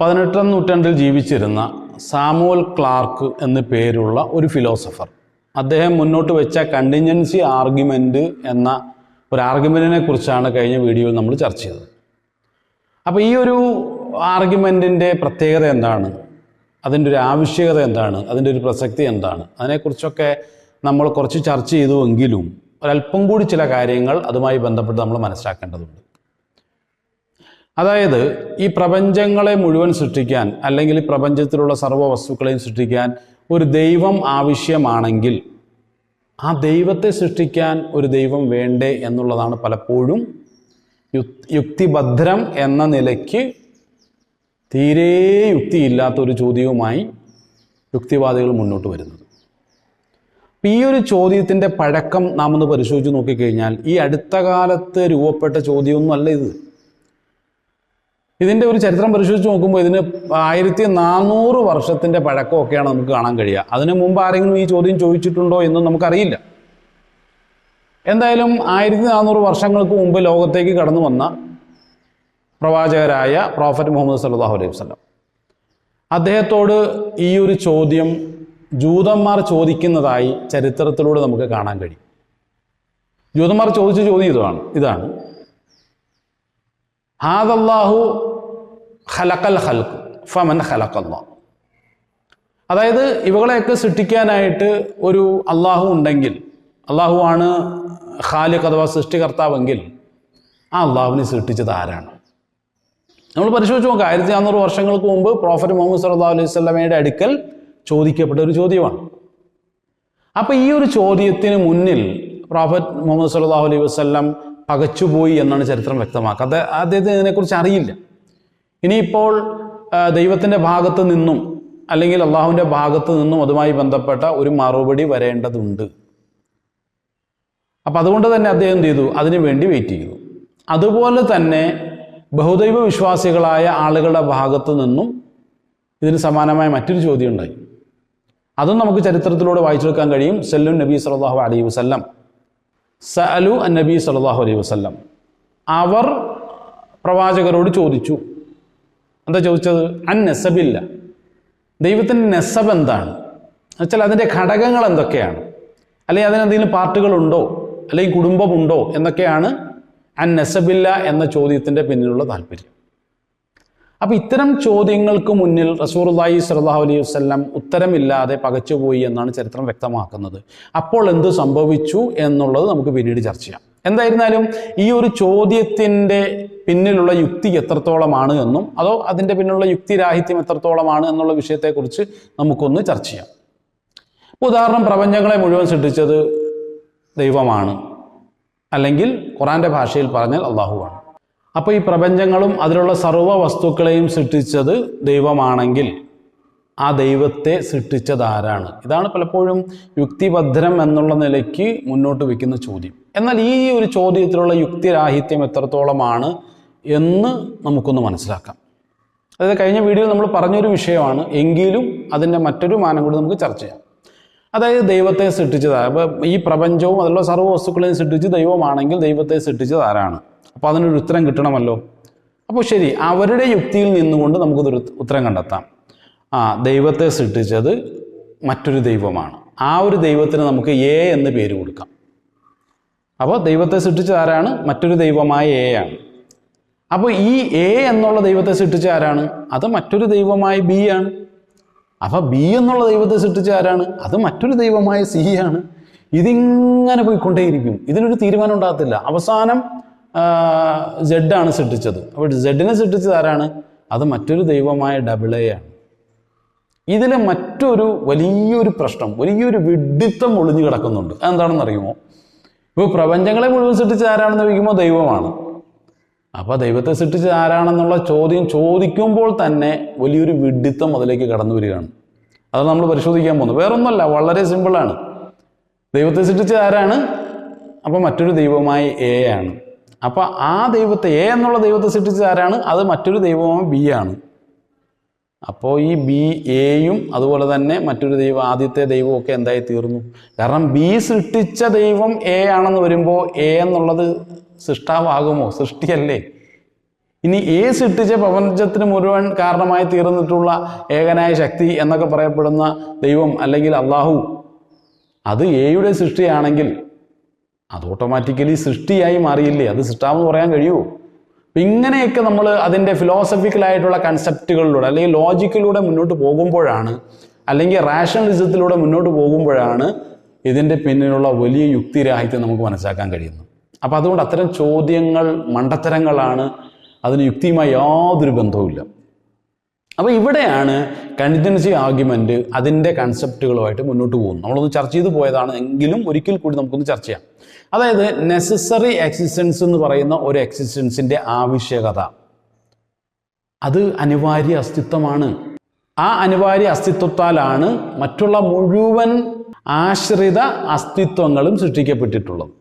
പതിനെട്ടാം നൂറ്റാണ്ടിൽ ജീവിച്ചിരുന്ന സാമുവൽ ക്ലാർക്ക് എന്ന് പേരുള്ള ഒരു ഫിലോസഫർ അദ്ദേഹം മുന്നോട്ട് വെച്ച കണ്ടിൻജൻസി ആർഗ്യുമെന്റ് എന്ന ഒരു ആർഗ്യുമെന്റിനെ കുറിച്ചാണ് കഴിഞ്ഞ വീഡിയോയിൽ നമ്മൾ ചർച്ച ചെയ്തത്. അപ്പോൾ ഈ ഒരു ആർഗ്യുമെന്റിന്റെ പ്രത്യേകത എന്താണ്? അതിന്റെ ഒരു ആവശ്യകത എന്താണ്? അതിന്റെ ഒരു പ്രസക്തി എന്താണ്? അതിനെക്കുറിച്ചൊക്കെ നമ്മൾ കുറച്ച് ചർച്ച ചെയ്തുവെങ്കിലും ഒരല്പം കൂടി ചില കാര്യങ്ങൾ അതുമായി ബന്ധപ്പെട്ട് നമ്മൾ മനസ്സിലാക്കേണ്ടതുണ്ട്. അതായത് ഈ പ്രപഞ്ചങ്ങളെ മുഴുവൻ സൃഷ്ടിക്കാൻ അല്ലെങ്കിൽ പ്രപഞ്ചത്തിലുള്ള സർവ വസ്തുക്കളെയും സൃഷ്ടിക്കാൻ ഒരു ദൈവം ആവശ്യമാണെങ്കിൽ ആ ദൈവത്തെ സൃഷ്ടിക്കാൻ ഒരു ദൈവം വേണ്ടേ എന്നുള്ളതാണ് പലപ്പോഴും യുക്- യുക്തിഭദ്രം എന്ന നിലയ്ക്ക് തീരെ യുക്തിയില്ലാത്ത ഒരു ചോദ്യവുമായി യുക്തിവാദികൾ മുന്നോട്ട് വരുന്നത്. ഈ ഒരു ചോദ്യത്തിന്റെ പഴക്കം നാം ഒന്ന് പരിശോധിച്ച് നോക്കിക്കഴിഞ്ഞാൽ ഈ അടുത്ത കാലത്ത് രൂപപ്പെട്ട ചോദ്യമൊന്നും അല്ല ഇത്. ഇതിന്റെ ഒരു ചരിത്രം പരിശോധിച്ച് നോക്കുമ്പോൾ ഇതിന് ആയിരത്തി നാനൂറ് വർഷത്തിന്റെ പഴക്കമൊക്കെയാണ് നമുക്ക് കാണാൻ കഴിയുക. അതിനു മുമ്പ് ആരെങ്കിലും ഈ ചോദ്യം ചോദിച്ചിട്ടുണ്ടോ എന്നും നമുക്കറിയില്ല. എന്തായാലും ആയിരത്തി നാനൂറ് വർഷങ്ങൾക്ക് മുമ്പ് ലോകത്തേക്ക് കടന്നു വന്ന പ്രവാചകരായ പ്രോഫറ്റ് മുഹമ്മദ് സല്ലാഹു അലൈഹി വസ്ലം അദ്ദേഹത്തോട് ഈ ഒരു ചോദ്യം ജൂതന്മാർ ചോദിക്കുന്നതായി ചരിത്രത്തിലൂടെ നമുക്ക് കാണാൻ കഴിയും. ജൂതന്മാർ ചോദിച്ച ചോദ്യം ഇതാണ്. ഇതാണ്. ഹാദല്ലാഹു ഖലക്കൽ ഹൽക്ക് ഫമൻ ഹലക്കല്ല അതായത് ഇവകളെയൊക്കെ സൃഷ്ടിക്കാനായിട്ട് ഒരു അള്ളാഹു ഉണ്ടെങ്കിൽ അള്ളാഹു ആണ് ഖാലിഖ് അഥവാ സൃഷ്ടികർത്താവെങ്കിൽ ആ അള്ളാഹുവിനെ സൃഷ്ടിച്ചത് ആരാണ്? നമ്മൾ പരിശോധിച്ച് നോക്കുക ആയിരത്തി നാനൂറ് വർഷങ്ങൾക്ക് മുമ്പ് പ്രോഫറ്റ് മുഹമ്മദ് സല്ലാ അലൈഹി സ്വലമയുടെ അടുക്കൽ ചോദിക്കപ്പെട്ട ഒരു ചോദ്യമാണ്. അപ്പോൾ ഈ ഒരു ചോദ്യത്തിന് മുന്നിൽ പ്രോഫറ്റ് മുഹമ്മദ് സല്ലാഹു അലൈഹി വസല്ലം പകച്ചുപോയി എന്നാണ് ചരിത്രം വ്യക്തമാക്കുക. അദ്ദേഹത്തിന് ഇതിനെക്കുറിച്ച് അറിയില്ല. ഇനിയിപ്പോൾ ദൈവത്തിന്റെ ഭാഗത്ത് നിന്നും അല്ലെങ്കിൽ അള്ളാഹുവിന്റെ ഭാഗത്ത് നിന്നും അതുമായി ബന്ധപ്പെട്ട ഒരു മറുപടി വരേണ്ടതുണ്ട്. അപ്പം അതുകൊണ്ട് തന്നെ അദ്ദേഹം ചെയ്തു? അതിനു വേണ്ടി വെയിറ്റ് ചെയ്തു. അതുപോലെ തന്നെ ബഹുദൈവ വിശ്വാസികളായ ആളുകളുടെ ഭാഗത്തു നിന്നും ഇതിന് സമാനമായ മറ്റൊരു ചോദ്യം ഉണ്ടായി. അതും നമുക്ക് ചരിത്രത്തിലൂടെ വായിച്ചെടുക്കാൻ കഴിയും. സല്ലു നബി സലാഹു അലൈഹി വസല്ലം. സഅലു അൻ നബി സലാഹു അലൈഹി വസല്ലം. അവർ പ്രവാചകരോട് ചോദിച്ചു. എന്താ ചോദിച്ചത്? അൻ നെസബില്ല ദൈവത്തിന്റെ നെസബ് എന്താണ്? എന്നുവെച്ചാൽ അതിന്റെ ഘടകങ്ങൾ എന്തൊക്കെയാണ്? അല്ലെങ്കിൽ അതിനെന്തെങ്കിലും പാർട്ടുകളുണ്ടോ? അല്ലെങ്കിൽ കുടുംബമുണ്ടോ? എന്നൊക്കെയാണ് അൻ നെസബില്ല എന്ന ചോദ്യത്തിന്റെ പിന്നിലുള്ള താല്പര്യം. അപ്പം ഇത്തരം ചോദ്യങ്ങൾക്ക് മുന്നിൽ റസൂർലായി സലാഹു അലൈഹി വസ്ലം ഉത്തരമില്ലാതെ പകച്ചുപോയി എന്നാണ് ചരിത്രം വ്യക്തമാക്കുന്നത്. അപ്പോൾ എന്ത് സംഭവിച്ചു എന്നുള്ളത് നമുക്ക് പിന്നീട് ചർച്ച ചെയ്യാം. എന്തായിരുന്നാലും ഈ ഒരു ചോദ്യത്തിന്റെ പിന്നിലുള്ള യുക്തി എത്രത്തോളമാണ് എന്നും അതോ അതിന്റെ പിന്നിലുള്ള യുക്തിരാഹിത്യം എത്രത്തോളമാണ് എന്നുള്ള വിഷയത്തെക്കുറിച്ച് നമുക്കൊന്ന് ചർച്ച ചെയ്യാം. ഉദാഹരണം പ്രപഞ്ചങ്ങളെ മുഴുവൻ സൃഷ്ടിച്ചത് ദൈവമാണ്. അല്ലെങ്കിൽ ഖുറാന്റെ ഭാഷയിൽ പറഞ്ഞാൽ അള്ളാഹുവാണ്. അപ്പോൾ ഈ പ്രപഞ്ചങ്ങളും അതിലുള്ള സർവ വസ്തുക്കളെയും സൃഷ്ടിച്ചത് ദൈവമാണെങ്കിൽ ആ ദൈവത്തെ സൃഷ്ടിച്ചത് ആരാണ്? ഇതാണ് പലപ്പോഴും യുക്തിഭദ്രം എന്നുള്ള നിലയ്ക്ക് മുന്നോട്ട് വയ്ക്കുന്ന ചോദ്യം. എന്നാൽ ഈ ഒരു ചോദ്യത്തിലുള്ള യുക്തിരാഹിത്യം എത്രത്തോളമാണ് എന്ന് നമുക്കൊന്ന് മനസ്സിലാക്കാം. അതായത് കഴിഞ്ഞ വീഡിയോയിൽ നമ്മൾ പറഞ്ഞൊരു വിഷയമാണ്. എങ്കിലും അതിന്റെ മറ്റൊരു മാനം കൂടി നമുക്ക് ചർച്ച ചെയ്യാം. അതായത് ദൈവത്തെ സൃഷ്ടിച്ചത് അപ്പോൾ ഈ പ്രപഞ്ചവും അതിലുള്ള സർവ വസ്തുക്കളെയും സൃഷ്ടിച്ച് ദൈവമാണെങ്കിൽ ദൈവത്തെ സൃഷ്ടിച്ചത് ആരാണ്? അപ്പോൾ അതിനൊരു ഉത്തരം കിട്ടണമല്ലോ? അപ്പോൾ ശരി അവരുടെ യുക്തിയിൽ നിന്നുകൊണ്ട് നമുക്കതൊരു ഉത്തരം കണ്ടെത്താം. ആ ദൈവത്തെ സൃഷ്ടിച്ചത് മറ്റൊരു ദൈവമാണ്. ആ ഒരു ദൈവത്തിന് നമുക്ക് എ എന്ന് പേര് കൊടുക്കാം. അപ്പോൾ ദൈവത്തെ സൃഷ്ടിച്ചത് ആരാണ്? മറ്റൊരു ദൈവമായ എ ആണ്. അപ്പോൾ ഈ എ എന്നുള്ള ദൈവത്തെ സൃഷ്ടിച്ച ആരാണ്? അത് മറ്റൊരു ദൈവമായ ബി ആണ്. അപ്പോൾ ബി എന്നുള്ള ദൈവത്തെ സൃഷ്ടിച്ച ആരാണ്? അത് മറ്റൊരു ദൈവമായ സി ആണ്. ഇതിങ്ങനെ പോയിക്കൊണ്ടേയിരിക്കും. ഇതിനൊരു തീരുമാനം ഉണ്ടാകത്തില്ല. അവസാനം ജഡ് ആണ് സൃഷ്ടിച്ചത്. അപ്പോൾ ജഡിനെ സൃഷ്ടിച്ചത് ആരാണ്? അത് മറ്റൊരു ദൈവമായ ഡബിൾ എ ആണ്. ഇതിലെ മറ്റൊരു വലിയൊരു പ്രശ്നം വലിയൊരു വിഡിത്തം ഒളിഞ്ഞു കിടക്കുന്നുണ്ട്. അതെന്താണെന്ന് അറിയുമോ ഇപ്പോൾ പ്രപഞ്ചങ്ങളെ മുഴുവൻ സൃഷ്ടിച്ചത് ആരാണെന്ന് ചോദിക്കുമ്പോൾ ദൈവമാണ്. അപ്പോൾ ദൈവത്തെ സൃഷ്ടിച്ചത് ആരാണെന്നുള്ള ചോദ്യം ചോദിക്കുമ്പോൾ തന്നെ വലിയൊരു വിഡിത്തം അതിലേക്ക് കടന്നു വരികയാണ്. അത് നമ്മൾ പരിശോധിക്കാൻ പോകുന്നു. വേറൊന്നുമല്ല വളരെ സിമ്പിളാണ് ദൈവത്തെ സൃഷ്ടിച്ചത് ആരാണ്? അപ്പോൾ മറ്റൊരു ദൈവമായി എ ആണ്. അപ്പോൾ ആ ദൈവത്തെ എ എന്നുള്ള ദൈവത്തെ സൃഷ്ടിച്ചത് ആരാണ്? അത് മറ്റൊരു ദൈവമായി ബി ആണ്. അപ്പോൾ ഈ ബി എയും അതുപോലെ തന്നെ മറ്റൊരു ദൈവം ആദ്യത്തെ ദൈവം ഒക്കെ എന്തായി തീർന്നു കാരണം ബി സൃഷ്ടിച്ച ദൈവം എ ആണെന്ന് വരുമ്പോൾ എ എന്നുള്ളത് സൃഷ്ടാവാകുമോ? സൃഷ്ടിയല്ലേ. ഇനി ഏ സൃഷ്ടിച്ച പ്രപഞ്ചത്തിന് മുഴുവൻ കാരണമായി തീർന്നിട്ടുള്ള ഏകനായ ശക്തി എന്നൊക്കെ പറയപ്പെടുന്ന ദൈവം അല്ലെങ്കിൽ അള്ളാഹു അത് എയുടെ സൃഷ്ടിയാണെങ്കിൽ അത് ഓട്ടോമാറ്റിക്കലി സൃഷ്ടിയായി മാറിയില്ലേ? അത് സൃഷ്ടാവെന്ന് പറയാൻ കഴിയുമോ അപ്പം ഇങ്ങനെയൊക്കെ നമ്മൾ അതിന്റെ ഫിലോസഫിക്കലായിട്ടുള്ള കൺസെപ്റ്റുകളിലൂടെ അല്ലെങ്കിൽ ലോജിക്കിലൂടെ മുന്നോട്ട് പോകുമ്പോഴാണ് അല്ലെങ്കിൽ റാഷണലിസത്തിലൂടെ മുന്നോട്ട് പോകുമ്പോഴാണ് ഇതിന്റെ പിന്നിലുള്ള വലിയ യുക്തിരാഹിത്യം നമുക്ക് മനസ്സിലാക്കാൻ കഴിയുന്നത്. അപ്പം അതുകൊണ്ട് അത്തരം ചോദ്യങ്ങൾ മണ്ടത്തരങ്ങളാണ് അതിന് യുക്തിയുമായി യാതൊരു ബന്ധവുമില്ല. അപ്പോൾ ഇവിടെയാണ് കണ്ടിജൻസി ആർഗ്യുമെന്റ് അതിന്റെ കൺസെപ്റ്റുകളുമായിട്ട് മുന്നോട്ട് പോകുന്നു നമ്മളൊന്ന് ചർച്ച ചെയ്തു പോയതാണ്. എങ്കിലും ഒരിക്കൽ കൂടി നമുക്കൊന്ന് ചർച്ച ചെയ്യാം. അതായത് നെസസറി എക്സിസ്റ്റൻസ് എന്ന് പറയുന്ന ഒരു എക്സിസ്റ്റൻസിന്റെ ആവശ്യകത. അത് അനിവാര്യ അസ്തിത്വമാണ്. ആ അനിവാര്യ അസ്തിത്വത്താലാണ് മറ്റുള്ള മുഴുവൻ ആശ്രിത അസ്തിത്വങ്ങളും സൃഷ്ടിക്കപ്പെട്ടിട്ടുള്ളത്.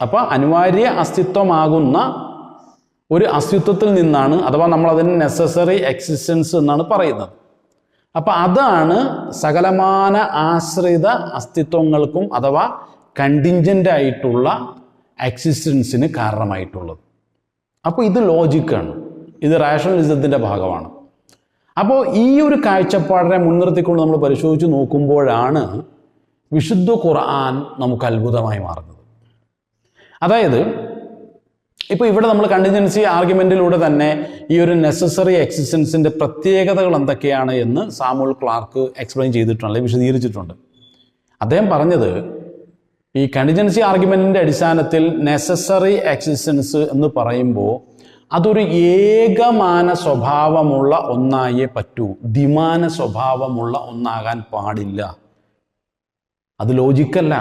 അപ്പോൾ അനിവാര്യ അസ്തിത്വമാകുന്ന ഒരു അസ്തിത്വത്തിൽ നിന്നാണ് അഥവാ നമ്മൾ അതിന് നെസസറി എക്സിസ്റ്റൻസ് എന്നാണ് പറയുന്നത്. അപ്പം അതാണ് സകലമാന ആശ്രിത അസ്തിത്വങ്ങൾക്കും അഥവാ കണ്ടിഞ്ചന്റ് ആയിട്ടുള്ള എക്സിസ്റ്റൻസിന് കാരണമായിട്ടുള്ളത്. അപ്പോൾ ഇത് ലോജിക്കാണ് ഇത് റാഷണലിസത്തിന്റെ ഭാഗമാണ്. അപ്പോൾ ഈ ഒരു കാഴ്ചപ്പാടിനെ മുൻനിർത്തിക്കൊണ്ട് നമ്മൾ പരിശോധിച്ച് നോക്കുമ്പോഴാണ് വിശുദ്ധ ഖുർആൻ നമുക്ക് അത്ഭുതമായി മാറുന്നത്. അതായത് ഇപ്പോൾ ഇവിടെ നമ്മൾ കണ്ടിജൻസി ആർഗ്യുമെന്റിലൂടെ തന്നെ ഈ ഒരു നെസസറി എക്സിസ്റ്റൻസിന്റെ പ്രത്യേകതകൾ എന്തൊക്കെയാണ് എന്ന് സാമുൽ ക്ലാർക്ക് എക്സ്പ്ലെയിൻ ചെയ്തിട്ടുണ്ട് അല്ലെങ്കിൽ വിശദീകരിച്ചിട്ടുണ്ട്. അദ്ദേഹം പറഞ്ഞത് ഈ കണ്ടിജൻസി ആർഗ്യുമെന്റിന്റെ അടിസ്ഥാനത്തിൽ നെസസറി എക്സിസ്റ്റൻസ് എന്ന് പറയുമ്പോൾ അതൊരു ഏകമാന സ്വഭാവമുള്ള ഒന്നായേ പറ്റൂ. ദ്വിമാന സ്വഭാവമുള്ള ഒന്നാകാൻ പാടില്ല. അത് ലോജിക്കല്ല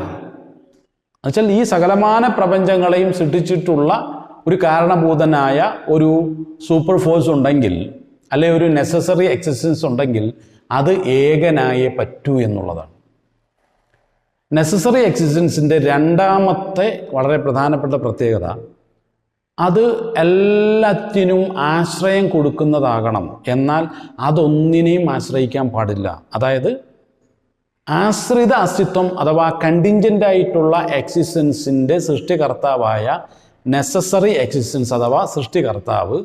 എന്നുവെച്ചാൽ ഈ സകലമാന പ്രപഞ്ചങ്ങളെയും സൃഷ്ടിച്ചിട്ടുള്ള ഒരു കാരണഭൂതനായ ഒരു സൂപ്പർ ഫോഴ്സ് ഉണ്ടെങ്കിൽ അല്ലെ ഒരു നെസസറി എക്സിസ്റ്റൻസ് ഉണ്ടെങ്കിൽ അത് ഏകനായേ പറ്റൂ എന്നുള്ളതാണ്. നെസസറി എക്സിസ്റ്റൻസിന്റെ രണ്ടാമത്തെ വളരെ പ്രധാനപ്പെട്ട പ്രത്യേകത അത് എല്ലാത്തിനും ആശ്രയം കൊടുക്കുന്നതാകണം. എന്നാൽ അതൊന്നിനെയും ആശ്രയിക്കാൻ പാടില്ല. അതായത് ആശ്രിത അസ്തിത്വം അഥവാ കണ്ടിൻജന്റ് ആയിട്ടുള്ള എക്സിസ്റ്റൻസിന്റെ സൃഷ്ടികർത്താവായ നെസസറി എക്സിസ്റ്റൻസ് അഥവാ സൃഷ്ടികർത്താവ്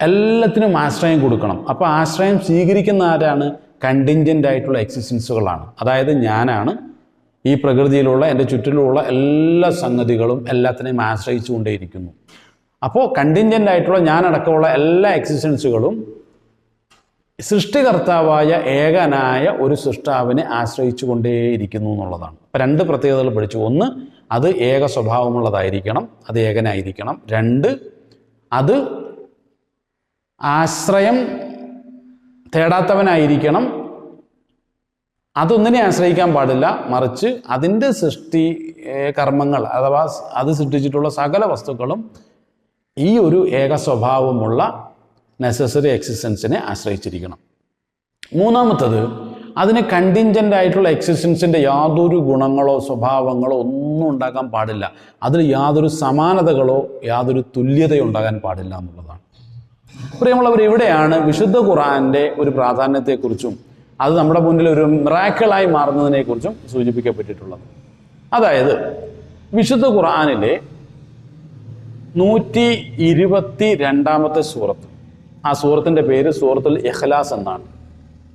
എല്ലാത്തിനും ആശ്രയം കൊടുക്കണം. അപ്പോൾ ആശ്രയം സ്വീകരിക്കുന്ന ആരാണ്? കണ്ടിൻജന്റ് ആയിട്ടുള്ള എക്സിസ്റ്റൻസുകളാണ് അതായത് ഞാനാണ് ഈ പ്രകൃതിയിലുള്ള എന്റെ ചുറ്റിലുള്ള എല്ലാ സംഗതികളും എല്ലാത്തിനെയും ആശ്രയിച്ചുകൊണ്ടേയിരിക്കുന്നു. അപ്പോൾ കണ്ടിൻജന്റ് ആയിട്ടുള്ള ഞാനടക്കമുള്ള എല്ലാ എക്സിസ്റ്റൻസുകളും സൃഷ്ടികർത്താവായ ഏകനായ ഒരു സൃഷ്ടാവിനെ ആശ്രയിച്ചു കൊണ്ടേയിരിക്കുന്നു എന്നുള്ളതാണ്. അപ്പം രണ്ട് പ്രത്യേകതകൾ പഠിച്ചു. ഒന്ന് അത് ഏക സ്വഭാവമുള്ളതായിരിക്കണം. അത് ഏകനായിരിക്കണം. രണ്ട് അത് ആശ്രയം തേടാത്തവനായിരിക്കണം. അതൊന്നിനെ ആശ്രയിക്കാൻ പാടില്ല. മറിച്ച് അതിന്റെ സൃഷ്ടി കർമ്മങ്ങൾ അഥവാ അത് സൃഷ്ടിച്ചിട്ടുള്ള സകല വസ്തുക്കളും ഈ ഒരു ഏക സ്വഭാവമുള്ള നെസസറി എക്സിസ്റ്റൻസിനെ ആശ്രയിച്ചിരിക്കണം. മൂന്നാമത്തത് അതിന് കണ്ടിൻജന്റ് ആയിട്ടുള്ള എക്സിസ്റ്റൻസിന്റെ യാതൊരു ഗുണങ്ങളോ സ്വഭാവങ്ങളോ ഒന്നും ഉണ്ടാക്കാൻ പാടില്ല. അതിൽ യാതൊരു സമാനതകളോ യാതൊരു തുല്യതയോ ഉണ്ടാകാൻ പാടില്ല എന്നുള്ളതാണ്. പ്രിയമുള്ളവർ ഇവിടെയാണ് വിശുദ്ധ ഖുറാന്റെ ഒരു പ്രാധാന്യത്തെക്കുറിച്ചും അത് നമ്മുടെ മുന്നിൽ ഒരു മിറാക്കിളായി മാറുന്നതിനെക്കുറിച്ചും സൂചിപ്പിക്കപ്പെട്ടിട്ടുള്ളത്. അതായത് വിശുദ്ധ ഖുറാനിലെ നൂറ്റി ഇരുപത്തി രണ്ടാമത്തെ സൂറത്ത് ആ സൂറത്തിന്റെ പേര് സൂറത്തുൽ ഇഖ്ലാസ് എന്നാണ്.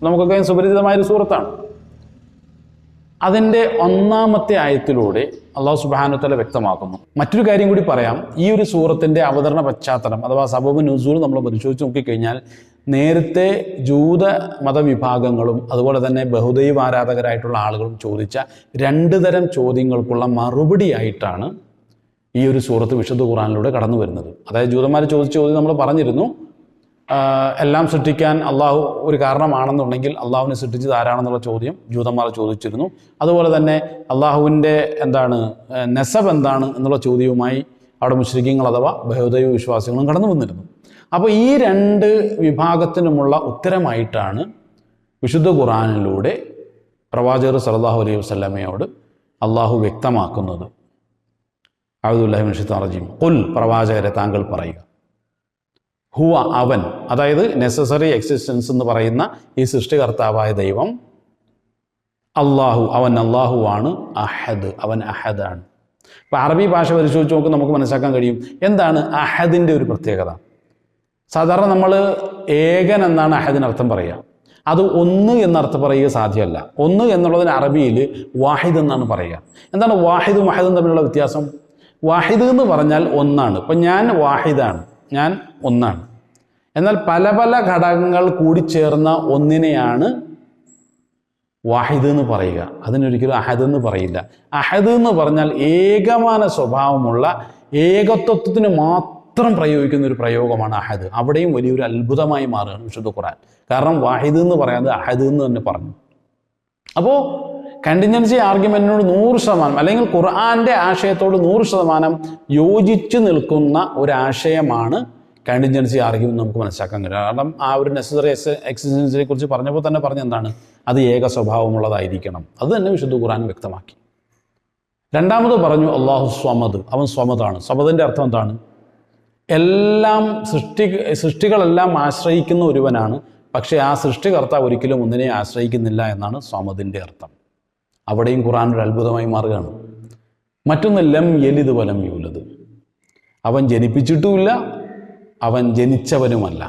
നമുക്കൊക്കെ സുപരിചിതമായൊരു സൂറത്താണ്. അതിന്റെ ഒന്നാമത്തെ ആയത്തിലൂടെ അള്ളാഹു സുബാനുത്തല വ്യക്തമാക്കുന്നു. മറ്റൊരു കാര്യം കൂടി പറയാം. ഈ ഒരു സൂറത്തിന്റെ അവതരണ പശ്ചാത്തലം അഥവാ സബബ് ന്യൂസൂൾ നമ്മൾ പരിശോധിച്ച് നോക്കിക്കഴിഞ്ഞാൽ നേരത്തെ ജൂത മതവിഭാഗങ്ങളും അതുപോലെ തന്നെ ബഹുദൈവ ആരാധകരായിട്ടുള്ള ആളുകളും ചോദിച്ച രണ്ട് തരം ചോദ്യങ്ങൾക്കുള്ള മറുപടിയായിട്ടാണ് ഈ ഒരു സൂറത്ത് വിശുദ്ധ ഖുറാനിലൂടെ കടന്നു വരുന്നത് അതായത് ജൂതന്മാർ ചോദിച്ച ചോദ്യം നമ്മൾ പറഞ്ഞിരുന്നു. എല്ലാം സൃഷ്ടിക്കാൻ അള്ളാഹു ഒരു കാരണമാണെന്നുണ്ടെങ്കിൽ അള്ളാഹുവിനെ സൃഷ്ടിച്ചത് ആരാണെന്നുള്ള ചോദ്യം ജൂതന്മാർ ചോദിച്ചിരുന്നു. അതുപോലെ തന്നെ അള്ളാഹുവിന്റെ എന്താണ് നെസബ് എന്താണ് എന്നുള്ള ചോദ്യവുമായി അവിടെ മുസ്ലിങ്ങൾ അഥവാ ബഹുദൈവ വിശ്വാസികളും കടന്നു വന്നിരുന്നു. അപ്പോൾ ഈ രണ്ട് വിഭാഗത്തിനുമുള്ള ഉത്തരമായിട്ടാണ് വിശുദ്ധ ഖുറാനിലൂടെ പ്രവാചകർ സലാഹു അലൈഹി വസ്ലമയോട് അള്ളാഹു വ്യക്തമാക്കുന്നത്. അബ്ദുല്ലാഹിബിൻ ഷിത്താറജീം കുൽ പ്രവാചകരെ താങ്കൾ പറയുക. ഹുവ അവൻ അതായത് നെസസറി എക്സിസ്റ്റൻസ് എന്ന് പറയുന്ന ഈ സൃഷ്ടികർത്താവായ ദൈവം അള്ളാഹു അവൻ അള്ളാഹു ആണ് അഹദ് അവൻ അഹദാണ്. ഇപ്പം അറബി ഭാഷ പരിശോധിച്ച് നോക്കുമ്പോൾ നമുക്ക് മനസ്സിലാക്കാൻ കഴിയും എന്താണ് അഹദിന്റെ ഒരു പ്രത്യേകത. സാധാരണ നമ്മൾ ഏകൻ എന്നാണ് അഹദിനർത്ഥം പറയുക. അത് ഒന്ന് എന്നർത്ഥം പറയുക സാധ്യമല്ല. ഒന്ന് എന്നുള്ളതിന് അറബിയിൽ വാഹിദ് എന്നാണ് പറയുക. എന്താണ് വാഹിദും അഹദും തമ്മിലുള്ള വ്യത്യാസം? വാഹിദ് എന്ന് പറഞ്ഞാൽ ഒന്നാണ്. ഇപ്പം ഞാൻ വാഹിദാണ്. ഞാൻ ഒന്നാണ്. എന്നാൽ പല പല ഘടകങ്ങൾ കൂടി ചേർന്ന ഒന്നിനെയാണ് വാഹിദ് എന്ന് പറയുക. അതിനൊരിക്കലും അഹദ് എന്ന് പറയില്ല. അഹദ് എന്ന് പറഞ്ഞാൽ ഏകമാന സ്വഭാവമുള്ള ഏകത്വത്തിന് മാത്രം പ്രയോഗിക്കുന്ന ഒരു പ്രയോഗമാണ് അഹദ്. അവിടെയും വലിയൊരു അത്ഭുതമായി മാറുകയാണ് വിശുദ്ധ ഖുറാൻ കാരണം വാഹിദ് എന്ന് പറയാതെ അഹദ് എന്ന് തന്നെ പറഞ്ഞു. അപ്പോൾ കണ്ടിൻജൻസി ആർഗ്യുമെന്റിനോട് നൂറ് ശതമാനം അല്ലെങ്കിൽ ഖുർആന്റെ ആശയത്തോട് നൂറ് ശതമാനം യോജിച്ചു നിൽക്കുന്ന ഒരു ആശയമാണ് കണ്ടിൻജൻസി ആർഗ്യുമെന്റ് നമുക്ക് മനസ്സിലാക്കാൻ കഴിയും. കാരണം ആ ഒരു നെസസറി എക്സിസ്റ്റൻസിനെ കുറിച്ച് പറഞ്ഞപ്പോൾ തന്നെ പറഞ്ഞ എന്താണ്? അത് ഏക സ്വഭാവമുള്ളതായിരിക്കണം. അത് തന്നെ വിശുദ്ധ ഖുർആൻ വ്യക്തമാക്കി. രണ്ടാമത് പറഞ്ഞു അള്ളാഹു സ്വമദ്. അവൻ സ്വമതാണ് സ്വമതിന്റെ അർത്ഥം എന്താണ്? എല്ലാം സൃഷ്ടി സൃഷ്ടികളെല്ലാം ആശ്രയിക്കുന്ന ഒരുവനാണ്. പക്ഷേ ആ സൃഷ്ടികർത്താവ് ഒരിക്കലും ഒന്നിനെ ആശ്രയിക്കുന്നില്ല എന്നാണ് സ്വമതിന്റെ അർത്ഥം. അവിടെയും ഖുറാൻ ഒരു അത്ഭുതമായി മാറുകയാണ്. മറ്റൊന്ന് ലം എലിത് വലം യൂലത് അവൻ ജനിപ്പിച്ചിട്ടുമില്ല അവൻ ജനിച്ചവനുമല്ല.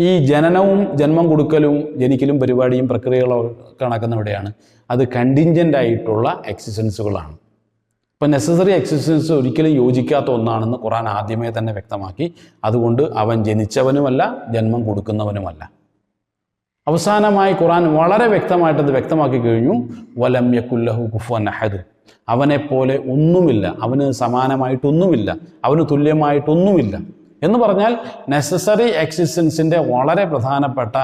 ഈ ജനനവും ജന്മം കൊടുക്കലും ജനിക്കലും പരിപാടിയും പ്രക്രിയകളും കണക്കുന്നവിടെയാണ് അത് കണ്ടിൻജന്റ് ആയിട്ടുള്ള എക്സിസ്റ്റൻസുകളാണ് ഇപ്പം നെസസറി എക്സിസ്റ്റൻസ് ഒരിക്കലും യോജിക്കാത്ത ഒന്നാണെന്ന് ഖുറാൻ ആദ്യമേ തന്നെ വ്യക്തമാക്കി. അതുകൊണ്ട് അവൻ ജനിച്ചവനുമല്ല ജന്മം കൊടുക്കുന്നവനുമല്ല. അവസാനമായി ഖുറാൻ വളരെ വ്യക്തമായിട്ട് വ്യക്തമാക്കി കഴിഞ്ഞു. വലം യക്കുല്ലഹു കുഫുവൻ അഹദ്. അവനെപ്പോലെ ഒന്നുമില്ല അവന് സമാനമായിട്ടൊന്നുമില്ല അവന് തുല്യമായിട്ടൊന്നുമില്ല. എന്ന് പറഞ്ഞാൽ നെസസറി എക്സിസ്റ്റൻസിന്റെ വളരെ പ്രധാനപ്പെട്ട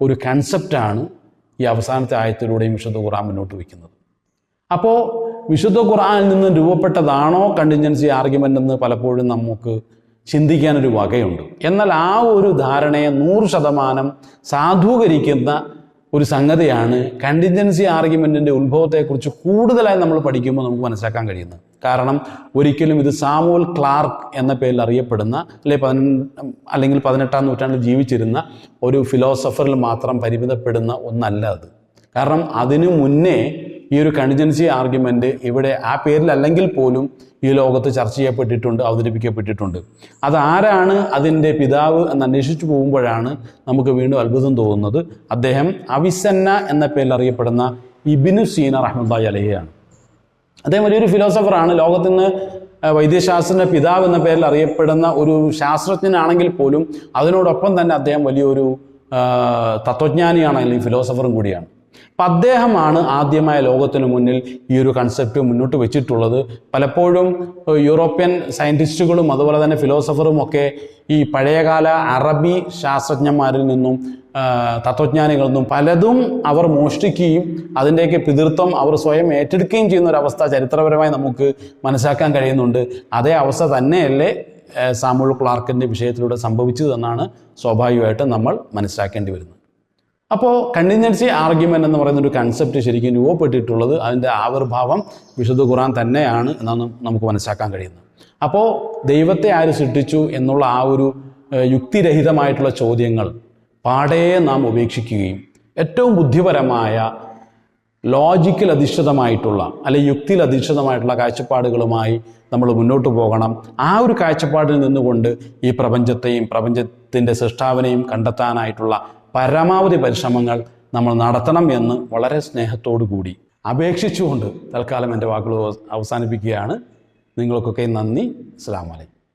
ഒരു കൺസെപ്റ്റാണ് ഈ അവസാനത്തെ ആയത്തിലൂടെയും വിശുദ്ധ ഖുറാൻ മുന്നോട്ട് വയ്ക്കുന്നത്. അപ്പോൾ വിശുദ്ധ ഖുർആനിൽ നിന്ന് രൂപപ്പെട്ടതാണോ കണ്ടിൻജൻസി ആർഗ്യുമെന്റ് എന്ന് പലപ്പോഴും നമുക്ക് ചിന്തിക്കാനൊരു വകയുണ്ട്. എന്നാൽ ആ ഒരു ധാരണയെ നൂറ് ശതമാനം സാധൂകരിക്കുന്ന ഒരു സംഗതിയാണ് കണ്ടിൻജൻസി ആർഗ്യുമെന്റിന്റെ ഉത്ഭവത്തെക്കുറിച്ച് കൂടുതലായി നമ്മൾ പഠിക്കുമ്പോൾ നമുക്ക് മനസ്സിലാക്കാൻ കഴിയുന്നത്. കാരണം ഒരിക്കലും ഇത് സാമുവൽ ക്ലാർക്ക് എന്ന പേരിൽ അറിയപ്പെടുന്ന അല്ലെ പതിന അല്ലെങ്കിൽ പതിനെട്ടാം നൂറ്റാണ്ടിൽ ജീവിച്ചിരുന്ന ഒരു ഫിലോസഫറിൽ മാത്രം പരിമിതപ്പെടുന്ന ഒന്നല്ല അത്. കാരണം അതിനു മുന്നേ ഈ ഒരു കണ്ടിജൻസി ആർഗ്യുമെന്റ് ഇവിടെ ആ പേരിലല്ലെങ്കിൽ പോലും ഈ ലോകത്ത് ചർച്ച ചെയ്യപ്പെട്ടിട്ടുണ്ട് അവതരിപ്പിക്കപ്പെട്ടിട്ടുണ്ട്. അതാരാണ് അതിന്റെ പിതാവ് എന്ന് അന്വേഷിച്ചു പോകുമ്പോഴാണ് നമുക്ക് വീണ്ടും അത്ഭുതം തോന്നുന്നത്. അദ്ദേഹം അവിസന്ന എന്ന പേരിൽ അറിയപ്പെടുന്ന ഇബിനു സീന റഹ്മദായി അലഹിയാണ്. അദ്ദേഹം വലിയൊരു ഫിലോസഫറാണ്. ലോകത്തിന് വൈദ്യശാസ്ത്രത്തിന്റെ പിതാവ് എന്ന പേരിൽ അറിയപ്പെടുന്ന ഒരു ശാസ്ത്രജ്ഞനാണെങ്കിൽ പോലും അതിനോടൊപ്പം തന്നെ അദ്ദേഹം വലിയൊരു തത്വജ്ഞാനിയാണ് അല്ലെങ്കിൽ ഫിലോസഫറും കൂടിയാണ്. അപ്പം അദ്ദേഹമാണ് ആദ്യമായ ലോകത്തിന് മുന്നിൽ ഈ ഒരു കൺസെപ്റ്റ് മുന്നോട്ട് വെച്ചിട്ടുള്ളത്. പലപ്പോഴും യൂറോപ്യൻ സയന്റിസ്റ്റുകളും അതുപോലെ തന്നെ ഫിലോസഫറും ഒക്കെ ഈ പഴയകാല അറബി ശാസ്ത്രജ്ഞന്മാരിൽ നിന്നും തത്വജ്ഞാനികളിൽ നിന്നും പലതും അവർ മോഷ്ടിക്കുകയും അതിന്റെയൊക്കെ പിതൃത്വം അവർ സ്വയം ഏറ്റെടുക്കുകയും ചെയ്യുന്ന ഒരു അവസ്ഥ ചരിത്രപരമായി നമുക്ക് മനസ്സിലാക്കാൻ കഴിയുന്നുണ്ട്. അതേ അവസ്ഥ തന്നെയല്ലേ സാമുൾ ക്ലാർക്കിന്റെ വിഷയത്തിലൂടെ സംഭവിച്ചതെന്നാണ് സ്വാഭാവികമായിട്ടും നമ്മൾ മനസ്സിലാക്കേണ്ടി വരുന്നത്. അപ്പോൾ കണ്ടിൻജൻസി ആർഗ്യുമെന്റ് എന്ന് പറയുന്ന ഒരു കൺസെപ്റ്റ് ശരിക്കും രൂപപ്പെട്ടിട്ടുള്ളത് അതിന്റെ ആവിർഭാവം വിശുദ്ധ ഖുറാൻ തന്നെയാണ് എന്നാണ് നമുക്ക് മനസ്സിലാക്കാൻ കഴിയുന്നത്. അപ്പോൾ ദൈവത്തെ ആര് സൃഷ്ടിച്ചു എന്നുള്ള ആ ഒരു യുക്തിരഹിതമായിട്ടുള്ള ചോദ്യങ്ങൾ പാടേ നാം ഉപേക്ഷിക്കുകയും ഏറ്റവും ബുദ്ധിപരമായ ലോജിക്കൽ അധിഷ്ഠിതമായിട്ടുള്ള അല്ലെ യുക്തിയിൽ അധിഷ്ഠിതമായിട്ടുള്ള കാഴ്ചപ്പാടുകളുമായി നമ്മൾ മുന്നോട്ട് പോകണം. ആ ഒരു കാഴ്ചപ്പാടിൽ നിന്നുകൊണ്ട് ഈ പ്രപഞ്ചത്തെയും പ്രപഞ്ചത്തിന്റെ സൃഷ്ടാവിനെയും കണ്ടെത്താനായിട്ടുള്ള പരമാവധി പരിശ്രമങ്ങൾ നമ്മൾ നടത്തണം എന്ന് വളരെ സ്നേഹത്തോടു കൂടി അപേക്ഷിച്ചുകൊണ്ട് തൽക്കാലം എന്റെ വാക്കുകൾ അവസാനിപ്പിക്കുകയാണ്. നിങ്ങൾക്കൊക്കെ നന്ദി. അസ്സാം വലൈക്കും